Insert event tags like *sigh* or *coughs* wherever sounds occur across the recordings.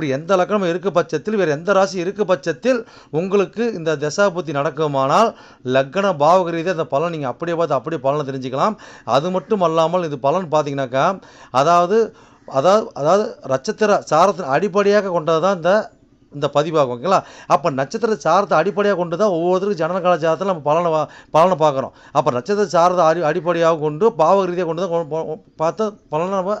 இப்படி எந்த லக்னமும் இருக்க பட்சத்தில் வேறு எந்த ராசி இருக்க பட்சத்தில் உங்களுக்கு இந்த தசாபுத்தி நடக்குமானால் லக்ன பாவக ரீதியாக அந்த பலன் நீங்கள் அப்படியே பார்த்து அப்படியே பலனை தெரிஞ்சுக்கலாம். அது மட்டும் அல்லாமல் இது பலன் பார்த்தீங்கன்னாக்கா அதாவது அதாவது அதாவது நட்சத்திர சாரத்தின் அடிப்படையாக கொண்டது தான் இந்த இந்த பதிவாகும் ஓகேங்களா? அப்போ நட்சத்திர சாரத்தை அடிப்படையாக கொண்டு தான் ஒவ்வொருத்தருக்கும் ஜனன ஜாதத்தில் நம்ம பலனை பலனை பார்க்குறோம். அப்போ நட்சத்திர சாரத்தை அடி அடிப்படையாக கொண்டு பாவ ரீதியாக கொண்டு தான் பார்த்து பலனை நம்ம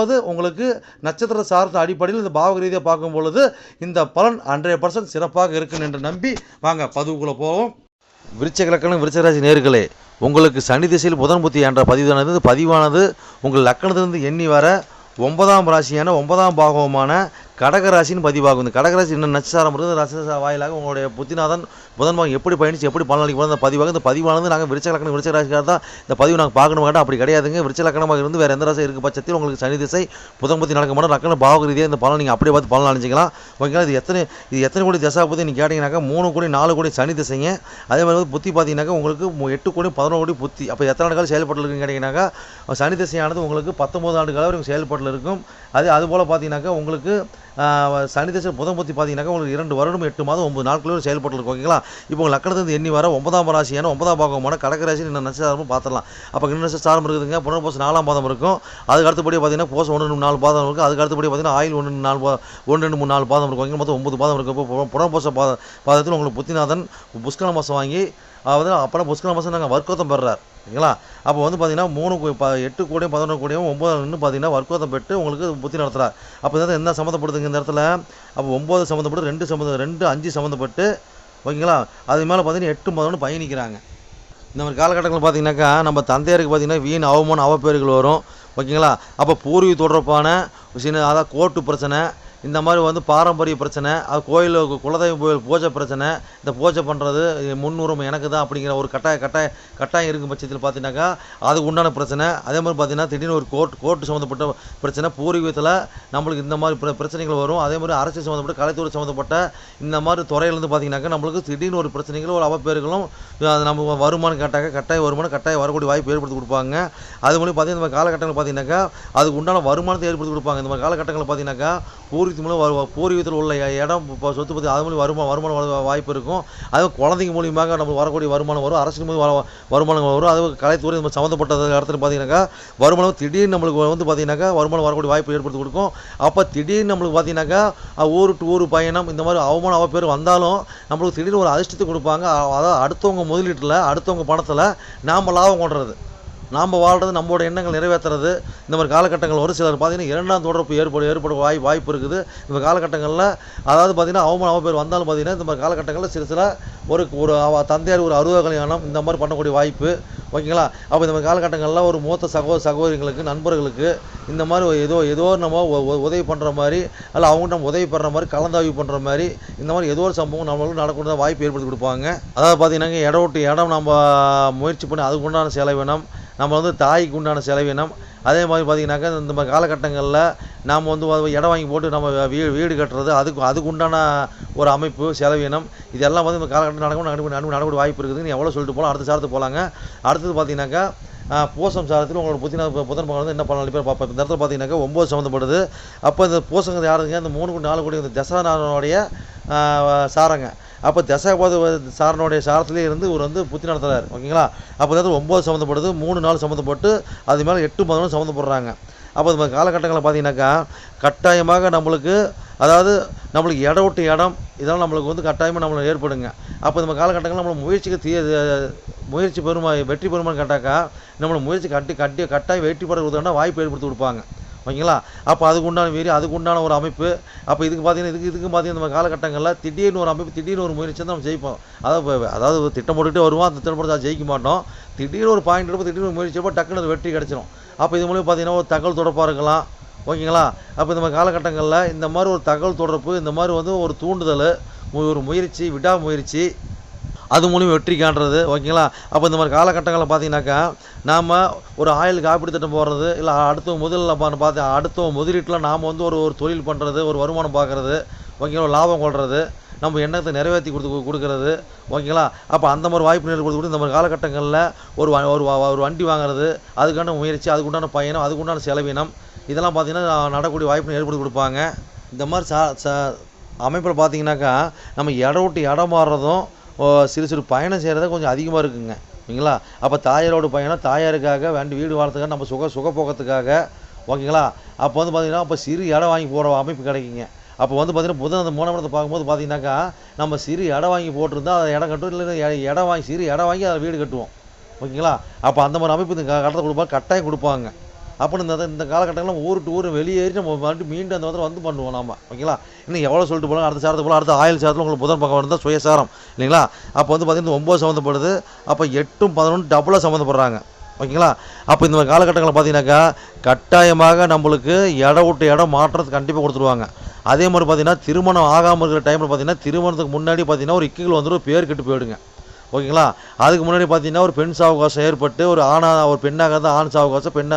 அதாவது உங்களுக்கு நட்சத்திர சார்ந்த அடிப்படையில் இந்த பாவக ரீதியாக பார்க்கும் பொழுது இந்த பலன் ஹண்ட்ரட் பர்சன்ட் சிறப்பாக இருக்கும் என்று நம்பி வாங்க பதிவுக்குள்ளே போவோம். விருச்சக லக்கணம் விருச்சராசி நேர்களே உங்களுக்கு சனி திசையில் புதன் புத்தி என்ற பதிவானது பதிவானது உங்கள் லக்கணத்திலிருந்து எண்ணி வர ஒன்பதாம் ராசியான ஒன்பதாம் பாகவமான கடகராசின்னு பதிவாகும் இந்த கடகராசி என்ன நட்சத்திரம் இருந்து நட்சத்திர வாயிலாக உங்களுடைய புத்திநாதன் புதன் பாகம் எப்படி பயணிச்சு எப்படி பலனளிக்கும் அந்த பதிவாக இந்த பதிவானது நாங்கள் விருச்ச லக்கணம் விருச்ச ராசிக்காக தான் இந்த பதிவு நாங்கள் பார்க்கணும் கேட்டால் அப்படி கிடையாதுங்க. விருச்ச லக்கணமாக இருந்து வேறு எந்த ராசி இருக்க பட்சத்தில் உங்களுக்கு சனி திசை புதன் புத்தி நடக்க மாட்டோம் லக்கண பாவக ரீதியாக இந்த பலன் நீங்கள் அப்படியே பார்த்து பலன் அணிஞ்சிக்கலாம் ஓகேங்களா? இது எத்தனை இது எத்தனை கோடி தசா பற்றி நீங்கள் கேட்டிங்கனாக்கா மூணு கோடி நாலு கோடி சனி திசைங்க. அதே மாதிரி வந்து புத்தி பார்த்தீங்கன்னாக்கா உங்களுக்கு எட்டு கோடி பதினோரு கோடி புத்தி. அப்போ எத்தனை ஆண்டுகள் செயல்பட்டு இருக்குன்னு கேட்டிங்கனாக்கா சனி திசையானது உங்களுக்கு பத்தொம்பது ஆண்டு காலம் வரைக்கும் இருக்கும். அது அதுபோல் பார்த்தீங்கன்னாக்கா உங்களுக்கு சனி தசை புதன் புத்தி பார்த்தீங்கன்னாக்கா உங்களுக்கு இரண்டு வருடம் எட்டு மாதம் ஒன்பது நாட்கள் வரை செயல்பட்டு ஓகேங்களா? இப்போ உங்கள் லக்கணத்துலேருந்து எண்ணி வர ஒன்பதாம் ராசியான ஒன்பதாம் பாகமான கடகராசி இன்னும் நட்சத்திரமும் பார்த்துடலாம். அப்போ இன்னும் நட்சத்திரம் இருக்குதுங்க புனர்போசம் நாலாம் பாதம் இருக்கும். அதுக்கு அடுத்தபடி பார்த்தீங்கன்னா போசம் ஒன்று நாலு பாதம் இருக்கும் அதுக்கு அடுத்தபடி பார்த்தீங்கன்னா ஆயில் ஒன்று நாலு பா ஒன்று ரெண்டு மூணு நாலு பாதம் இருக்கும். ஓகேங்களா மொத்தம் ஒன்பது பாதம் இருக்கும் இப்போ புனர்போச பாத பாதத்தில் உங்களுக்கு புத்திநாதன் புஷ்கர மாதம் வாங்கி அதாவது அப்போலாம் புஷ்கர மாதம் நாங்கள் வர்க்கோத்தம் பெறுறார். ஓகேங்களா அப்போ வந்து பார்த்தீங்கன்னா மூணு கோ- ப எட்டு கோடியும் பதினொன்று கோடியும் ஒம்பது நின்று பார்த்தீங்கன்னா வர்க்கோத்தம் பெற்று உங்களுக்கு புத்தி நடத்துகிறார் அப்போ இதை என்ன சம்மந்தப்படுதுங்க இந்த இடத்துல? அப்போ ஒம்பது சம்மந்தப்பட்டு ரெண்டு சம்மந்தம் ரெண்டு அஞ்சு சம்மந்தப்பட்டு ஓகேங்களா? அது மேலே பார்த்தீங்கன்னா எட்டு பதினொன்று பயணிக்கிறாங்க. இந்த மாதிரி காலகட்டங்களில் பார்த்தீங்கன்னாக்கா நம்ம தந்தையாருக்கு பார்த்தீங்கன்னா வீண் அவமானம் அவப்பேறுகள் வரும். ஓகேங்களா? அப்போ பூர்வீக தொடர்பான சின்ன அதாவது கோர்ட்டு பிரச்சனை இந்த மாதிரி வந்து பாரம்பரிய பிரச்சனை அது கோயில் குலதெய்வம் கோயில் பூஜை பிரச்சனை இந்த பூஜை பண்ணுறது முன்னுரிமை எனக்கு தான் அப்படிங்கிற ஒரு கட்டாய கட்டாய கட்டாயம் இருக்கும் பட்சத்தில் பார்த்தீங்கன்னாக்கா அதுக்கு உண்டான பிரச்சனை. அதே மாதிரி பார்த்தீங்கன்னா திடீர்னு ஒரு கோர்ட் கோர்ட்டு சம்மந்தப்பட்ட பிரச்சனை பூர்வீகத்தில் நம்மளுக்கு இந்த மாதிரி பிர- பிரச்சனைகள் வரும். அதே மாதிரி அரசியல் சம்மந்தப்பட்ட கலைத்துறை சம்மந்தப்பட்ட இந்த மாதிரி துறையிலேருந்து பார்த்தீங்கன்னாக்கா நம்மளுக்கு திடீர்னு ஒரு பிரச்சனைகளும் ஒரு அவப்பேறுகளும் அது நம்ம வருமானம் கேட்டாக்க கட்டாய வருமானம் கட்டாயம் வரக்கூடிய வாய்ப்பு ஏற்படுத்தி கொடுப்பாங்க. அது மூலியம் பார்த்தீங்கன்னா இந்த மாதிரி காலகட்டங்கள் பார்த்தீங்கன்னாக்கா அதுக்கு உண்டான வருமானத்தை ஏற்படுத்தி கொடுப்பாங்க. இந்த மாதிரி காலகட்டங்களில் பார்த்தீங்கன்னாக்கா பூர்வீகத்து மூலம் பூர்வீகத்தில் உள்ள இடம் இப்போ சொத்து பற்றி அது மூலியம் வருமானம் வருமானம் வாய்ப்பு இருக்கும். அதுவும் குழந்தைங்க மூலியமாக நம்ம வரக்கூடிய வருமானம் வரும். அரசின் மூலியம் வர வருமானம் வரும். அது கலைத்துறை நம்ம சம்மந்தப்பட்ட இடத்துல பார்த்தீங்கன்னாக்கா வருமானம் திடீர்னு நம்மளுக்கு வந்து பார்த்தீங்கன்னாக்கா வருமானம் வரக்கூடிய வாய்ப்பு ஏற்படுத்தி கொடுக்கும். அப்போ திடீர்னு நம்மளுக்கு பார்த்தீங்கன்னாக்கா ஊர் டு ஊர் பயணம் இந்த மாதிரி அவமானம் அவ பேர் வந்தாலும் நம்மளுக்கு திடீர்னு ஒரு அதிர்ஷ்டத்தை கொடுப்பாங்க. அதாவது அடுத்தவங்க முதலீட்டில் அடுத்தவங்க பணத்தில் நாம் லாபம் கொண்டுறது. நாம் வாழ்கிறது நம்மளோட எண்ணங்கள் நிறைவேற்றுறது இந்த மாதிரி காலகட்டங்கள் வரும் சிலர் பார்த்தீங்கன்னா இரண்டாம் தொடர்பு ஏற்பட ஏற்பட வாய் வாய்ப்பு இருக்குது. இந்த காலகட்டங்களில் அதாவது பார்த்தீங்கன்னா அவமான அவப்பேர் பேர் வந்தாலும் பார்த்தீங்கன்னா இந்த மாதிரி காலகட்டங்களில் சில சில ஒரு ஒரு அவ தந்தையார் ஒரு அறுபது கல்யாணம் இந்த மாதிரி பண்ணக்கூடிய வாய்ப்பு. ஓகேங்களா? அப்போ இந்த மாதிரி காலகட்டங்களில் ஒரு மூத்த சகோதர சகோதரிகளுக்கு நண்பர்களுக்கு இந்த மாதிரி ஏதோ ஏதோ நம்ம உதவி பண்ணுற மாதிரி அல்ல அவங்க நம்ம உதவி பண்ணுற மாதிரி கலந்தாய்வு பண்ணுற மாதிரி இந்த மாதிரி ஏதோ ஒரு சம்பவம் நம்மளுக்கு நடக்கூடிய வாய்ப்பு ஏற்படுத்தி கொடுப்பாங்க. அதாவது பார்த்தீங்கன்னா இடம் விட்டு இடம் நம்ம முயற்சி பண்ணி அதுக்கு உண்டான செலவினம் நம்ம வந்து தாய்க்கு உண்டான செலவினம் அதே மாதிரி பார்த்தீங்கன்னாக்கா இந்த மாதிரி காலகட்டங்களில் நாம் வந்து இடம் வாங்கி போட்டு நம்ம வீ வீடு கட்டுறது அதுக்கு அதுக்கு உண்டான ஒரு அமைப்பு செலவினம் இதெல்லாம் வந்து இந்த காலகட்டம் நடக்கும் நடக்கும் நடக்கும் நடக்கூடிய வாய்ப்பு இருக்குதுன்னு எவ்வளோ சொல்லிட்டு போகலாம் அடுத்த சாரத்து போகலாங்க அடுத்தது பார்த்திங்கனாக்கா பூசம் சாரத்தில் உங்களோட புத்தின புதன் பகவான் வந்து என்ன பண்ணலாம் பேர் பார்ப்போம் இந்த இடத்துல பார்த்தீங்கன்னாக்கா ஒம்பது சம்மந்தப்படுது அப்போ இந்த பூசங்க யாருங்க? இந்த மூணு கோடி நாலு கோடி இந்த தசநாதனுடைய சாரங்க. அப்போ தசாபாத சாரனுடைய சாரத்திலே இருந்து இவர் வந்து புத்தி நடத்துறாரு. ஓகேங்களா? அப்போ அதாவது ஒம்பது சம்மந்தப்படுது மூணு நாள் சம்மந்தப்பட்டு அது மேலே எட்டு பதினொன்று சம்மந்தப்படுறாங்க. அப்போ நம்ம காலகட்டங்களில் பார்த்தீங்கன்னாக்கா கட்டாயமாக நம்மளுக்கு அதாவது நம்மளுக்கு இடம் விட்டு இடம் இதெல்லாம் நம்மளுக்கு வந்து கட்டாயமாக நம்மளுக்கு ஏற்படுங்க. அப்போ நம்ம காலகட்டங்களில் நம்மளை முயற்சிக்கு தீ முயற்சி பெருமா வெற்றி பெருமான்னு கேட்டாக்கா நம்மளை முயற்சி கட்டி கட்டி கட்டாயம் வெற்றி பெற கொடுத்தா வாய்ப்பு ஏற்படுத்தி கொடுப்பாங்க. ஓகேங்களா? அப்போ அதுக்கு உண்டான வீரி அதுக்கு உண்டான ஒரு அமைப்பு. அப்போ இதுக்கு பார்த்தீங்கன்னா இதுக்கு இதுக்கு பார்த்தீங்கன்னா நம்ம காலகட்டங்களில் திடீர்னு ஒரு அமைப்பு திடீர்னு ஒரு முயற்சி தான் நம்ம ஜெயிப்போம். அதாவது அதாவது திட்டம் போட்டுகிட்டே வருவோம் அந்த திட்டம் போட்டு ஜெயிக்க மாட்டோம். திடீர்னு ஒரு பாயிண்ட் இருப்போம் திடீர்னு ஒரு முயற்சி எடுப்போம் டக்குனு அது வெற்றி கிடச்சிரும். அப்போ இது மூலியம் பார்த்தீங்கன்னா ஒரு தகவல் தொடர்பாக இருக்கலாம். ஓகேங்களா? அப்போ இந்த மாதிரி காலகட்டங்களில் இந்த மாதிரி ஒரு தகவல் தொடர்பு இந்த மாதிரி வந்து ஒரு தூண்டுதல் ஒரு முயற்சி விடாமுயற்சி அது மூலியம் வெற்றி காண்றது ஓகேங்களா? அப்போ இந்த மாதிரி காலகட்டங்களில் பார்த்தீங்கன்னாக்கா நாம் ஒரு ஆயில் காப்பீடு திட்டம் போடுறது இல்லை அடுத்த முதலில் பார்த்து அடுத்த முதலீட்டில் நாம் வந்து ஒரு ஒரு தொழில் பண்ணுறது ஒரு வருமானம் பார்க்குறது ஓகேங்களா? லாபம் கொள்வது நம்ம எண்ணத்தை நிறைவேற்றி கொடுத்து கொடுக்குறது ஓகேங்களா? அப்போ அந்த மாதிரி வாய்ப்பு நேரம் கொடுத்து இந்த மாதிரி காலகட்டங்களில் ஒரு வ- ஒரு ஒரு வண்டி வாங்குறது அதுக்கான முயற்சி அதுக்குண்டான பயணம் அதுக்குண்டான செலவினம் இதெல்லாம் பார்த்தீங்கன்னா நடக்கூடிய வாய்ப்பு ஏற்படுத்தி கொடுப்பாங்க. இந்த மாதிரி சா சா அமைப்பில் பார்த்தீங்கன்னாக்கா நம்ம இடம் விட்டு இடம் மாறுறதும் சிறு சிறு பயணம் செய்கிறத கொஞ்சம் அதிகமாக இருக்குங்க. ஓகேங்களா? அப்போ தாயாரோட பயணம் தாயாருக்காக வேண்டி வீடு வாழ்றதுக்காக நம்ம சுக சுகப்போக்கத்துக்காக ஓகேங்களா? அப்போ வந்து பார்த்தீங்கன்னா அப்போ சிறு இடம் வாங்கி போகிற அமைப்பு கிடைக்குங்க. அப்போ வந்து பார்த்தீங்கன்னா புதன் அந்த மூணாம் இடத்தை பார்க்கும்போது பார்த்தீங்கன்னாக்கா நம்ம சிறு இடம் வாங்கி போட்டிருந்தா அதை இடம் கட்டும் இல்லை இடம் வாங்கி சிறு இடம் வாங்கி அதை வீடு கட்டுவோம். ஓகேங்களா? அப்போ அந்த மாதிரி அமைப்பு இந்த க- கட்டத்தை கொடுப்பாங்க கட்டாயம் கொடுப்பாங்க. அப்போ இந்த இந்த காலகட்டங்களில் ஊர் டு ஊர் வெளியேறி நம்ம மறுபடியும் மீண்டும் அந்த மாதிரி வந்து பண்ணுவோம் நாம. ஓகேங்களா? இன்னும் எவ்வளோ சொல்லிட்டு போகலாம் அடுத்த சாரத்து போகலாம். அடுத்த ஆயில் சாரத்தில் உங்களுக்கு புதன் பக்கம் இருந்தால் சுயசாரம். இல்லைங்களா? அப்போ வந்து பார்த்தீங்கன்னா ஒம்பது சம்மந்தப்படுது. அப்போ எட்டும் பதினொன்று டபுளாக சம்மந்தப்படுறாங்க. ஓகேங்களா? அப்போ இந்த காலகட்டங்களில் பார்த்தீங்கன்னாக்கா கட்டாயமாக நம்மளுக்கு இடம் விட்டு இடம் மாற்றத்துக்கு கண்டிப்பாக கொடுத்துருவாங்க. அதே மாதிரி பார்த்தீங்கன்னா திருமணம் ஆகாமல் இருக்கிற டைமில் பார்த்தீங்கன்னா திருமணத்துக்கு முன்னாடி பார்த்தீங்கன்னா ஒரு இக்குகள் வந்துடும் பேர் கெட்டு போயிடுங்க. ஓகேங்களா? அதுக்கு முன்னாடி பார்த்தீங்கன்னா ஒரு பெண் சாவகாசம் ஏற்பட்டு ஒரு ஆணா ஒரு பெண்ணாக இருந்தால் ஆண் சாவகாசம் பெண்ணை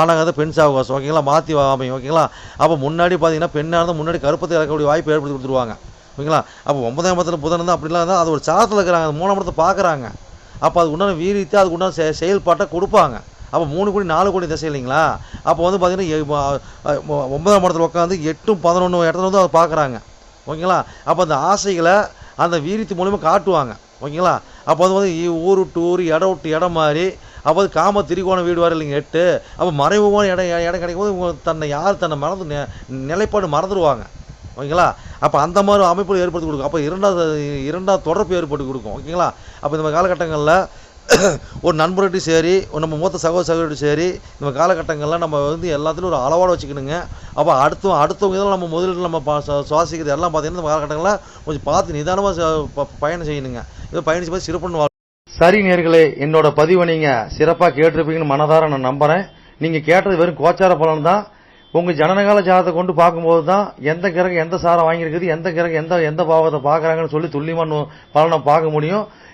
ஆணாக இருந்தால் பெண் சாவகாசம். ஓகேங்களா? மாற்றி அமையும். ஓகேங்களா? அப்போ முன்னாடி பார்த்தீங்கன்னா பெண்ணாக இருந்தால் முன்னாடி கருப்பத்தை இறக்கக்கூடிய வாய்ப்பு ஏற்படுத்தி கொடுத்துருவாங்க. ஓகேங்களா? அப்போ ஒன்பதாம் இடத்துல புதன் இருந்தால் அப்படிலாம் இருந்தால் அது ஒரு சாரத்தில் இருக்கிறாங்க. அந்த மூணாம் இடத்தை பார்க்குறாங்க. அப்போ அதுக்கு உண்டான வீரியத்தை அதுக்கு உண்டான செ செயல்பாட்டை கொடுப்பாங்க. அப்போ மூணு கோடி நாலு கோடி திசை இல்லைங்களா? அப்போ வந்து பார்த்தீங்கன்னா ஒன்பதாம் இடத்துல உட்காந்து எட்டும் பதினொன்று இடத்துல வந்து அதை பார்க்குறாங்க. ஓகேங்களா? அப்போ அந்த ஆசைகளை அந்த வீரியத்து மூலிமா காட்டுவாங்க. ஓகேங்களா? அப்போ வந்து வந்து ஊர் விட்டு ஊர் இடம் விட்டு இடம் மாதிரி அப்போ அது காம திரிகோண வீடு வர இல்லைங்க எட்டு. அப்போ மறைமுகமான இடம் இடம் கிடைக்கும் போது தன்னை யார் தன்னை மறந்து நிலைப்பாடு மறந்துடுவாங்க ஓகேங்களா? அப்போ அந்த மாதிரி அமைப்புகள் ஏற்படுத்தி கொடுக்கும். அப்போ இரண்டாவது இரண்டாவது தொடர்பு ஏற்படுத்தி கொடுக்கும். ஓகேங்களா? அப்போ இந்த மாதிரி காலகட்டங்களில் *coughs* ஒரு நண்பர்கிட்டையும் சரி ஒரு நம்ம மூத்த சகோதர சகோதரிட்டும் சரி இந்த காலகட்டங்கள்லாம் நம்ம வந்து எல்லாத்துலையும் ஒரு அளவோட வச்சுக்கணுங்க. அப்போ அடுத்த அடுத்தவங்க இதெல்லாம் நம்ம முதலில் நம்ம பா- சுவாசிக்கிறது எல்லாம் பார்த்தீங்கன்னா இந்த காலகட்டங்களில் கொஞ்சம் பார்த்து நிதானமாக பயணம் செய்யணுங்க. இதை பயணிச்சு பார்த்து சிறப்புன்னு சரி நேர்களே என்னோட பதிவை நீங்கள் சிறப்பாக கேட்டிருப்பீங்கன்னு மனதார நான் நம்புகிறேன் நீங்கள் கேட்டது வெறும் கோச்சார பலன் தான். உங்கள் ஜனனகால ஜாதகத்தை கொண்டு பார்க்கும்போது தான் எந்த கிரகம் எந்த சாரம் வாங்கியிருக்குது எந்த கிரகம் எந்த எந்த பாவத்தை பார்க்குறாங்கன்னு சொல்லி துல்லியமான பலனை பார்க்க முடியும்.